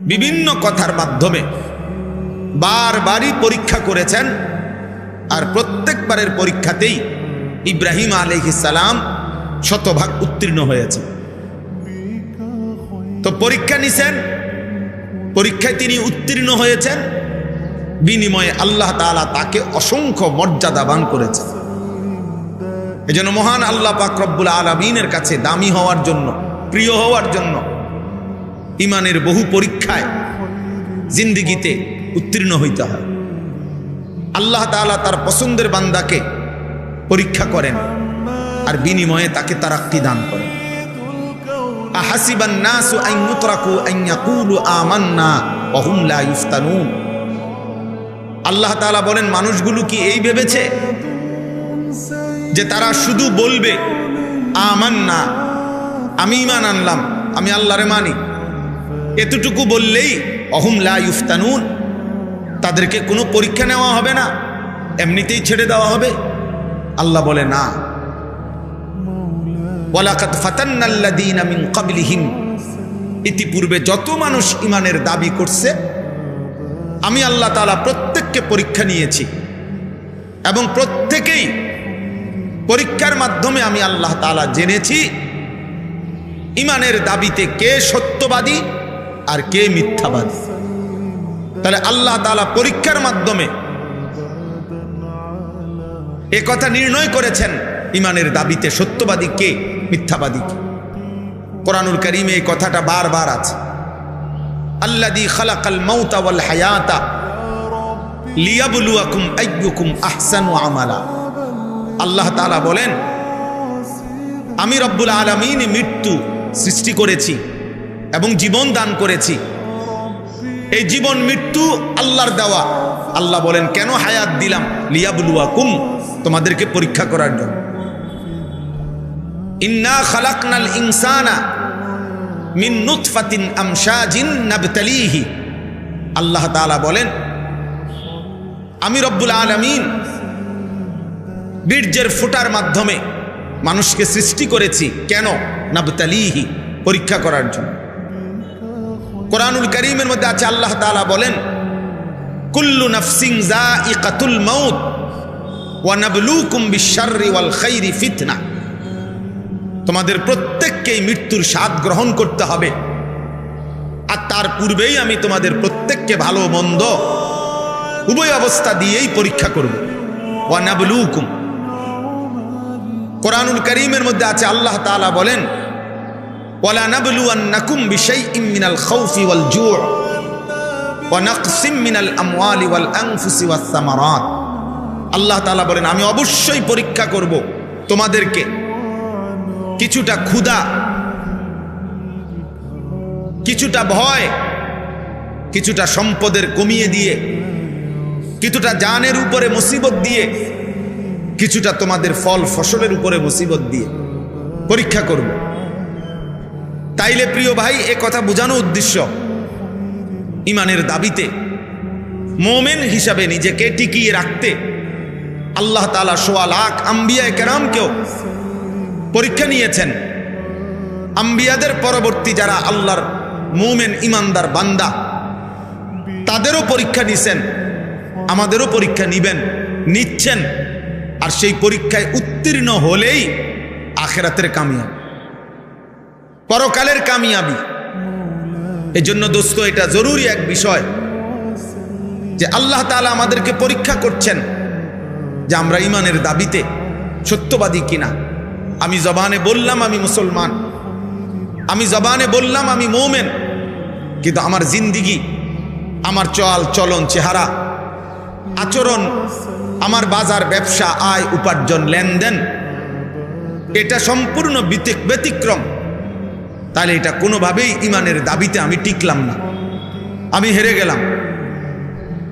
বিভিন্ন কথার মাধ্যমে বারবারই পরীক্ষা করেছেন আর প্রত্যেকবারের পরীক্ষাতেই ইব্রাহিম সালাম শতভাগ উত্তীর্ণ হয়েছে। তো পরীক্ষা নিছেন, পরীক্ষায় তিনি উত্তীর্ণ হয়েছেন, বিনিময়ে আল্লাহ তাআলা তাকে অসংখ্য মর্যাদাবান করেছেন। এজন্য মহান আল্লাহ পাক রব্বুল আলমিনের কাছে দামি হওয়ার জন্য, প্রিয় হওয়ার জন্য ইমানের বহু পরীক্ষায় জিন্দিগিতে উত্তীর্ণ হইতে হয়। আল্লাহ তাআলা তার পছন্দের বান্দাকে পরীক্ষা করেন আর বিনিময়ে তাকে তারাক্কি দান করেন। আল্লাহ তাআলা বলেন, মানুষগুলো কি এই ভেবেছে যে তারা শুধু বলবে, আমান্না, আমি ইমান আনলাম, আমি আল্লাহরে মানি এতটুকু বললেই অহুম লা ইফতানুন তাদেরকে কোনো পরীক্ষা নেওয়া হবে না, এমনিতেই ছেড়ে দেওয়া হবে। আল্লাহ বলে, না। ওয়ালাকাত ফাতান্নাল্লাযীনা মিন ক্বাবলিহিম। ইতিপূর্বে যত মানুষ ইমানের দাবি করছে, আমি আল্লাহ তাআলা প্রত্যেককে পরীক্ষা নিয়েছি। এবং প্রত্যেকেই পরীক্ষার মাধ্যমে আমি আল্লাহ তাআলা জেনেছি ইমানের দাবিতে কে সত্যবাদী আর কে মিথ্যাবাদী? তাহলে আল্লাহ তালা পরীক্ষার মাধ্যমে এ কথা নির্ণয় করেছেন ইমানের দাবিতে সত্যবাদী কে, মিথ্যাবাদী কে? কোরআনুল করিমে এই কথাটা বারবার আছে। আল্লাদি খালাকাল মাউতা ওয়াল হায়াতা লিয়াবলুয়াকুম আইয়ুকুম আহসানু আমালা। আল্লাহ তাআলা বলেন, আমি রব্বুল আলামিন মৃত্যু সৃষ্টি করেছি। এবং জীবন দান করেছি। এই জীবন মৃত্যু আল্লাহর দেওয়া। আল্লাহ বলেন, কেন হায়াত দিলাম? লিয়াবলুয়াকুম, তোমাদেরকে পরীক্ষা করার জন্য। ইন্না খালাকনাল ইনসানা মিন নুতফাতিন আমশাজিন নাবতালিহি। আল্লাহ তাআলা বলেন, আমি রব্বুল আলামিন বীর্যের ফুটার মাধ্যমে মানুষকে সৃষ্টি করেছি। কেন? নাবতালিহি, পরীক্ষা করার জন্য। কোরআনুল করিমের মধ্যে আছে, আল্লাহ তাআলা বলেন, কুল্লু নাফসিং যায়িকাতুল মাউত ওয়া নাবলুকুম বিশ-শাররি ওয়াল খাইরি ফিতনা। তোমাদের প্রত্যেককেই মৃত্যুর স্বাদ গ্রহণ করতে হবে। আর তার পূর্বেই আমি তোমাদের প্রত্যেককে ভালো মন্দ উভয় অবস্থা দিয়েই পরীক্ষা করব। ওয়া নাবলুকুম। কোরআনুল করিমের মধ্যে আছে, আল্লাহ তাআলা বলেন ওয়ালা নাবলুয়ান্নাকুম বিশাইইম মিনাল খাউফি ওয়াল জু' ওয়া নাকসিম মিনাল আমওয়ালি ওয়াল আনফুসি ওয়াস সামারাত। আল্লাহ তাআলা বলেন, আমি অবশ্যই পরীক্ষা করব তোমাদেরকে কিছুটা ক্ষুধা, কিছুটা ভয়, কিছুটা সম্পদের কমিয়ে দিয়ে, কিছুটা জানের উপরে মুসিবত দিয়ে, কিছুটা তোমাদের ফল ফসলের উপরে মুসিবত দিয়ে পরীক্ষা করব। তাইলে প্রিয় ভাই, এ কথা বোঝানো উদ্দেশ্য। ইমানের দাবিতে মোমেন হিসাবে নিজেকে টিকিয়ে রাখতে আল্লাহ তালা সোয়া লাখ আম্বিয়া কেরামকেও পরীক্ষা নিয়েছেন। আম্বিয়াদের পরবর্তী যারা আল্লাহর মোমেন ইমানদার বান্দা, তাদেরও পরীক্ষা নিছেন, আমাদেরও পরীক্ষা নিবেন, নিচ্ছেন, আর সেই পরীক্ষায় উত্তীর্ণ হলেই আখেরাতের কামিয়াবি। পরকালের কামিয়াবি। এজন্য দোস্ত, এটা জরুরি এক বিষয় যে আল্লাহ তাআলা আমাদেরকে পরীক্ষা করছেন যে আমরা ইমানের দাবিতে সত্যবাদী কিনা। আমি জবানে বললাম আমি মুসলমান। আমি জবানে বললাম আমি মৌমেন। কিন্তু আমার জিন্দিগি, আমার চল, চলন, চেহারা, আচরণ, আমার বাজার, ব্যবসা, আয়, উপার্জন, লেনদেন, এটা সম্পূর্ণ ব্যতিক্রম। তাহলে এটা কোনোভাবেই ইমানের দাবিতে আমি টিকলাম না। আমি হেরে গেলাম।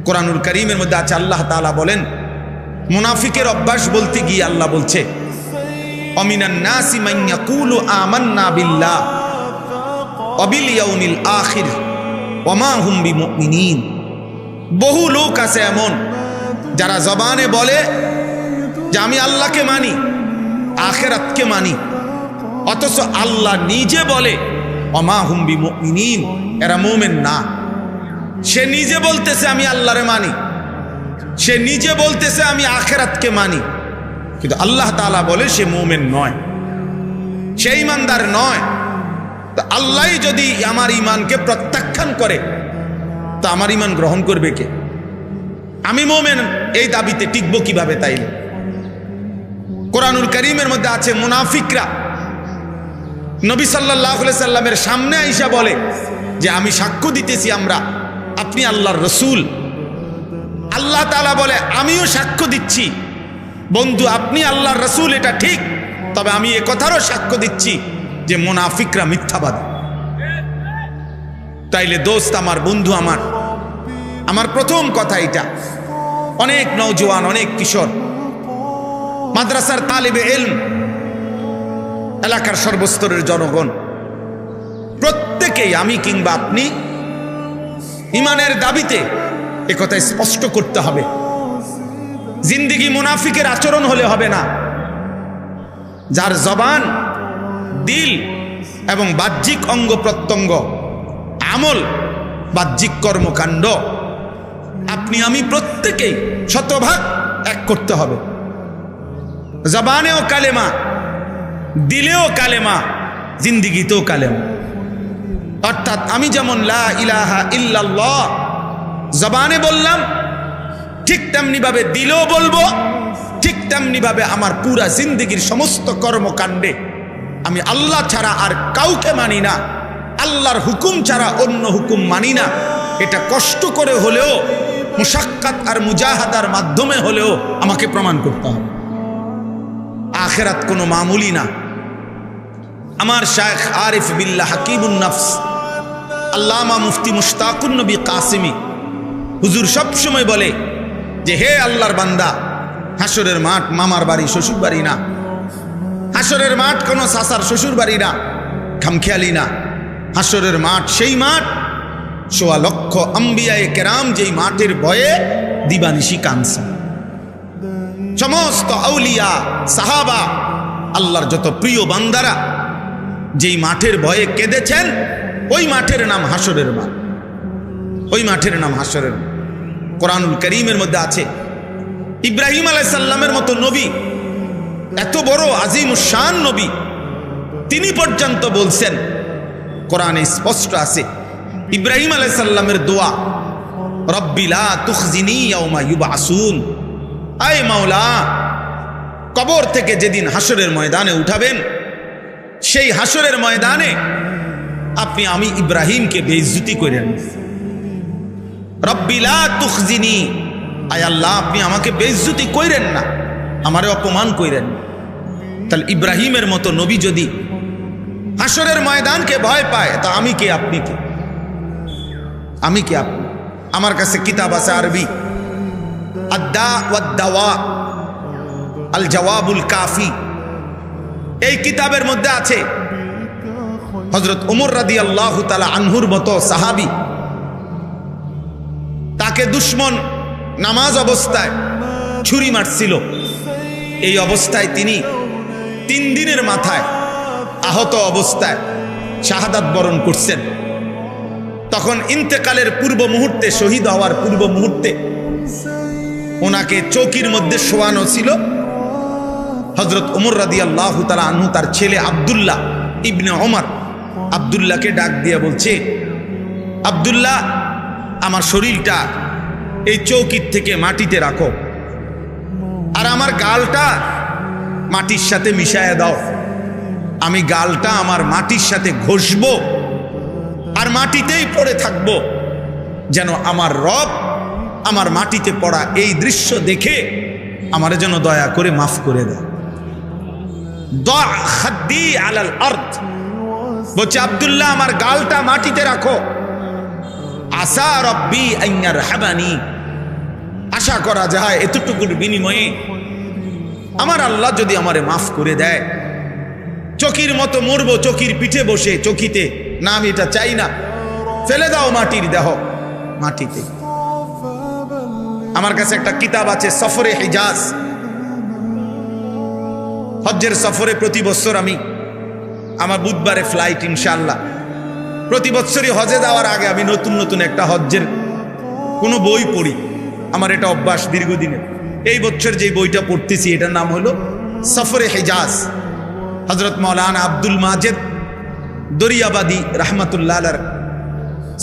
কোরআনুল করিমের মধ্যে আছে, আল্লাহ তাআলা বলেন, মুনাফিকের অভ্যাস বলতে গিয়ে আল্লাহ বলছে বহু লোক আছে এমন, যারা জবানে বলে যে আমি আল্লাহকে মানি, আখেরাতকে মানি। অথচ আল্লাহ নিজে বলে, অমা হুম বিমুমিনিন এরা মোমেন না। সে নিজে বলতেছে, আমি আল্লাহরে মানি। সে নিজে বলতেছে, আমি আখেরাতকে মানি। কিন্তু আল্লাহ তাআলা বলে, সে মোমেন নয়। সে ইমানদার নয়। তা আল্লাহ যদি আমার ইমানকে প্রত্যাখ্যান করে, তা আমার ইমান গ্রহণ করবে কে? আমি মোমেন, এই দাবিতে টিকবো কীভাবে তাইলে? কোরআনুল করিমের মধ্যে আছে, মুনাফিকরা নবী সাল্লাহ সাল্লামের সামনে আইসা বলে যে আমি সাক্ষ্য দিতেছি আমরা, আপনি আল্লাহর রসুল। আল্লাহ তালা বলে, আমিও সাক্ষ্য দিচ্ছি। বন্ধু, আপনি আল্লাহর রসুল, এটা ঠিক। তবে আমি এ কথারও সাক্ষ্য দিচ্ছি যে মোনাফিকরা মিথ্যাবাদ। তাইলে দোস্ত আমার, বন্ধু আমার আমার প্রথম কথা এটা। অনেক নৌজওয়ান অনেক কিশোর। মাদ্রাসার তালিবে এলম এলাকার সর্বস্তরের জনগণ। প্রত্যেকেই আমি কিংবা আপনি ইমানের দাবিতে একথা স্পষ্ট করতে হবে। জিন্দিগি মুনাফিকের আচরণ হলে হবে না। যার জবান, দিল এবং বাহ্যিক অঙ্গ প্রত্যঙ্গ, আমল, বাহ্যিক কর্মকাণ্ড, আপনি, আমি প্রত্যেকেই শতভাগ এক করতে হবে। জবানেও কালেমা দিলেও কালেমা, জিন্দিগিতেও কালেমা। অর্থাৎ আমি যেমন লা ইলাহা ইল্লাল্লাহ জবানে বললাম, ঠিক তেমনি ভাবে দিলেও বলব, ঠিক তেমনি ভাবে আমার পুরা জিন্দিগির সমস্ত কর্মকাণ্ডে আমি আল্লাহ ছাড়া আর কাউকে মানি না, আল্লাহর হুকুম ছাড়া অন্য হুকুম মানি না। এটা কষ্ট করে হলেও মুসাক্কাত আর মুজাহাদার মাধ্যমে হলেও আমাকে প্রমাণ করতে হবে। আখেরাত কোনো মামুলি না। আমার শায়েখ আরিফ বিল্লাহ হাকিবুন নফস, আল্লামা মুফতি মুশতাকুন নবী কাসিমি, হুজুর সব সময় বলে যে, হে আল্লাহর বান্দা হাসরের মাঠ মামার বাড়ি, শ্বশুর বাড়ি না। হাসরের মাঠ কোনো সাসার শ্বশুর বাড়ি না, খামখেয়ালি না। হাসরের মাঠ সেই মাঠ, সোয়া লক্ষ আম্বিয়ায় কেরাম যেই মাঠের ভয়ে দিবানিশি কানসা সমস্ত আউলিয়া, সাহাবা, আল্লাহর যত প্রিয় বান্দারা যেই মাঠের ভয়ে কেঁদেছেন, ওই মাঠের নাম হাসরের মাঠ ওই মাঠের নাম হাসরের। কোরআনুল করিমের মধ্যে আছে, ইব্রাহিম আলাইসাল্লামের মতো নবী, এত বড় আজিম শান নবী, তিনি পর্যন্ত বলছেন, কোরআনে স্পষ্ট আছে, ইব্রাহিম আলাইসাল্লামের দোয়া রব্বিলা তুখজিনি ইউবাসুন আয় মাওলা, কবর থেকে যেদিন হাসরের ময়দানে উঠাবেন সেই হাসরের ময়দানে আপনি আমি ইব্রাহিমকে বেইজ্জতি করেন। রব্বিলা তুখজিনি। আয় আল্লাহ, আপনি আমাকে বেইজ্জতি কইরেন না, আমারে অপমান কইরেন। না। তাহলে ইব্রাহিমের মতো নবী যদি হাসরের ময়দানকে ভয় পায়, তা আমি কে, আপনি কে? আমি কে, আপনি? আমার কাছে কিতাব আছে আরবি। আদা ওয়াদ্দাওয়া আল জওয়াবুল কাফি। এই কিতাবের মধ্যে আছে। হজরত উমর রাদি আল্লাহ তালা আনহুর মতো সাহাবি। তাকে দুশ্মন নামাজ অবস্থায় ছুরি মারছিল। এই অবস্থায় তিনি তিন দিনের মাথায় আহত অবস্থায় শাহাদাত বরণ করছেন। তখন ইন্তেকালের পূর্ব মুহূর্তে, শহীদ হওয়ার পূর্ব মুহূর্তে ওনাকে চৌকির মধ্যে শোয়ানো ছিল। হজরত ওমর রাদি আল্লাহ তালা আনহু, তার ছেলে আবদুল্লাহ ইবনে ওমর আবদুল্লাহকে ডাক দিয়ে বলছে, আবদুল্লাহ, আমার শরীরটা এই চৌকির থেকে মাটিতে রাখো আর আমার গালটা মাটির সাথে মিশায় দাও। আমি গালটা আমার মাটির সাথে ঘষবো আর মাটিতেই পড়ে থাকব যেন আমার রব আমার মাটিতে পড়া এই দৃশ্য দেখে আমার যেন দয়া করে মাফ করে দেয়। আলাল আর্থ বলছে, আবদুল্লাহ, আমার গালটা মাটিতে রাখো। আসা রব্বি আইনার হাবানি। আশা করা যায় এতটুকুর বিনিময়ে আমার আল্লাহ যদি আমারে মাফ করে দেয়। চকির মতো মরব, চকির পিঠে বসে, চকিতে। না, আমি এটা চাই না। ফেলে দাও মাটির দেহ মাটিতে। আমার কাছে একটা কিতাব আছে, সফরে হিজাজ। হজ্জের সফরে প্রতি বছর আমি আমার বুধবারে ফ্লাইট ইনশাল্লাহ প্রতি বছরই হজে যাওয়ার আগে আমি নতুন নতুন একটা হজ্জের কোনো বই পড়ি। আমার এটা অভ্যাস দীর্ঘদিনের। এই বছর যে বইটা পড়তেছি, এটার নাম হলো সফরে হেজাজ। হজরত মৌলানা আব্দুল মাজেদ দরিয়াবাদী রহমতুল্লাহ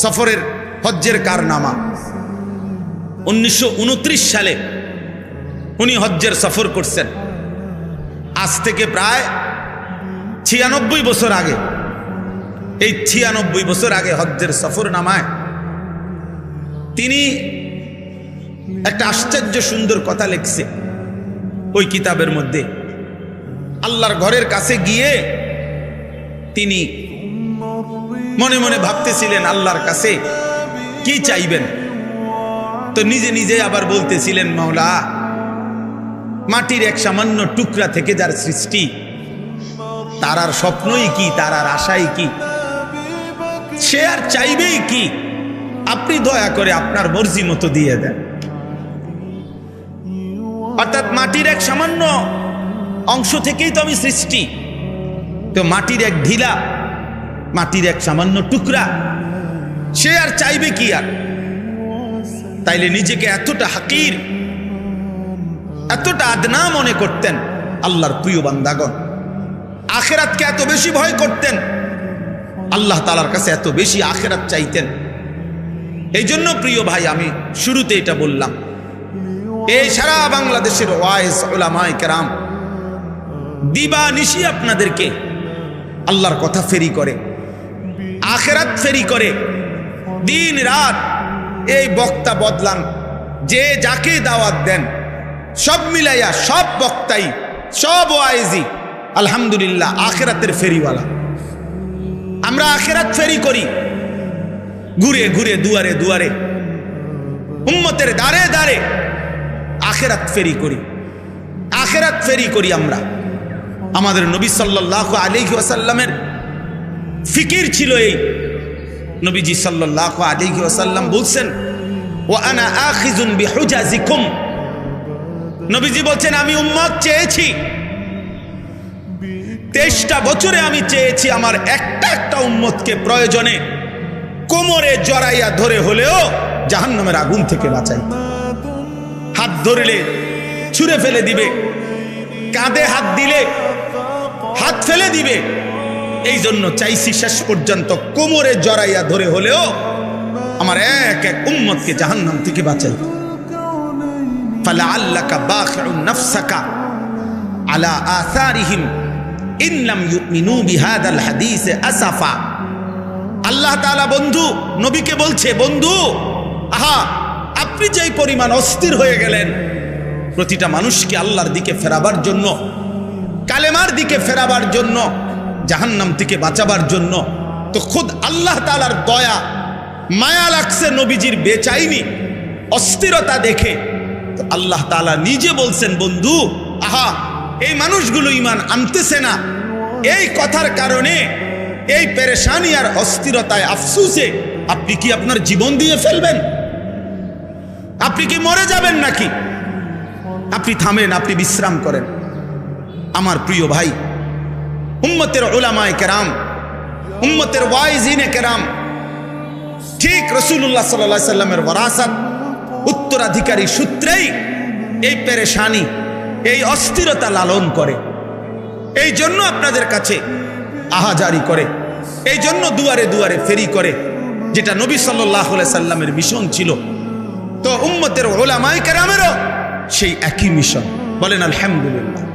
সফরের হজ্জের কারনামা। উনিশশো উনত্রিশ সালে উনি হজ্জের সফর করছেন। আজ থেকে প্রায় ছিয়ানব্বই বছর আগে, এই ছিয়ানব্বই বছর আগে হজ্জের সফর নামায় তিনি একটা আশ্চর্য সুন্দর কথা লিখছে ওই কিতাবের মধ্যে। আল্লাহর ঘরের কাছে গিয়ে তিনি মনে মনে ভাবতেছিলেন, আল্লাহর কাছে কি চাইবেন? তো নিজে নিজে আবার বলতেছিলেন, মাওলা মাটির এক সামান্য টুকরা থেকে যার সৃষ্টি, তার আর স্বপ্নই কি, তার আর আশাই কি? সে আর চাইবেই কি? আপনি দয়া করে আপনার মর্জি মতো দিয়ে দেন। অর্থাৎ মাটির এক সামান্য অংশ থেকেই তো আমি সৃষ্টি। তো মাটির এক ঢিলা, মাটির এক সামান্য টুকরা, সে আর চাইবে কি আর? তাইলে নিজেকে এতটা হাকির এতটা আদনা মনে করতেন আল্লাহর প্রিয় বান্দাগণ। আখেরাতকে এত বেশি ভয় করতেন। আল্লাহ তালার কাছে এত বেশি আখেরাত চাইতেন। এই জন্য প্রিয় ভাই, আমি শুরুতে এটা বললাম। এই সারা বাংলাদেশের ওয়াইস ওলামায় কেরাম দিবা নিশি আপনাদেরকে আল্লাহর কথা ফেরি করে, আখেরাত ফেরি করে, দিন রাত এই বক্তা বদলান, যে যাকে দাওয়াত দেন। সব মিলাইয়া সব বক্তাই, সব ওয়াইজি, আলহামদুলিল্লাহ, আখেরাতের ফেরিওয়ালা। আমরা আখেরাত ফেরি করি। ঘুরে ঘুরে, দুয়ারে দুয়ারে, উম্মতের দাঁড়ে দাঁড়ে আখেরাত ফেরি করি। আখেরাত ফেরি করি আমরা। আমাদের নবী সাল্লাহ আলিহি ওয়াসাল্লামের ফিকির ছিল এই। নবীজি সাল্লাহ আলিহি ওয়াসাল্লাম বলছেন ও আনা আজুন আখিজুন বিহুজাজিকুম। নবীজি বলছেন, আমি উম্মত চেয়েছি। তেইশটা বছরে আমি চেয়েছি আমার একটা একটা উম্মতকে প্রয়োজনে কোমরে জড়াইয়া ধরে হলেও জাহান্নামের আগুন থেকে বাঁচাই। হাত ধরলে ছুঁড়ে ফেলে দিবে, কাঁধে হাত দিলে হাত ফেলে দিবে। এই জন্য চাইছি শেষ পর্যন্ত কোমরে জড়াইয়া ধরে হলেও আমার এক এক উম্মতকে জাহান্নাম থেকে বাঁচাই। ফালা আল্লাকা বাখিউন নাফসাকা আলা আসারিহিম ইনলাম ইউমিনু বিহাদাল হাদিস আসাফা আল্লাহ তাআলা বন্ধু, নবীকে বলছে, বন্ধু, আহা, আপনি যেই পরিমাণ অস্থির হয়ে গেলেন, প্রতিটা মানুষকে আল্লাহর দিকে ফেরাবার জন্য, কালেমার দিকে ফেরাবার জন্য, জাহান্নাম থেকে বাঁচাবার জন্য, তো খুদ আল্লাহ তালার দয়া মায়া লাগছে নবীজির বেচাইনি, অস্থিরতা দেখে আল্লাহ তালা নিজে বলছেন, বন্ধু, আহা, এই মানুষগুলো ইমান আনতেছে না। এই কথার কারণে, এই পেরেশানি আর অস্থিরতায় আফসুসে আপনি কি আপনার জীবন দিয়ে ফেলবেন? আপনি কি মরে যাবেন নাকি? আপনি থামেন, আপনি বিশ্রাম করেন। আমার প্রিয় ভাই, উম্মতের ওলামায় কেরাম, উম্মতের ওয়াইজিনে কেরাম, ঠিক রসুল্লাহ সাল্লা সাল্লামের বরাসাত উত্তরাধিকারী সূত্রেই এই পেরেশানি, এই অস্থিরতা লালন করে। এই জন্য আপনাদের কাছে আহাজারি করে। এই জন্য দুয়ারে দুয়ারে ফেরি করে, যেটা নবী সাল্লাহ সাল্লামের মিশন ছিল। তো উম্মতের ওলামাই কেরামেরও সেই একই মিশন। বলেন আলহামদুলিল্লাহ।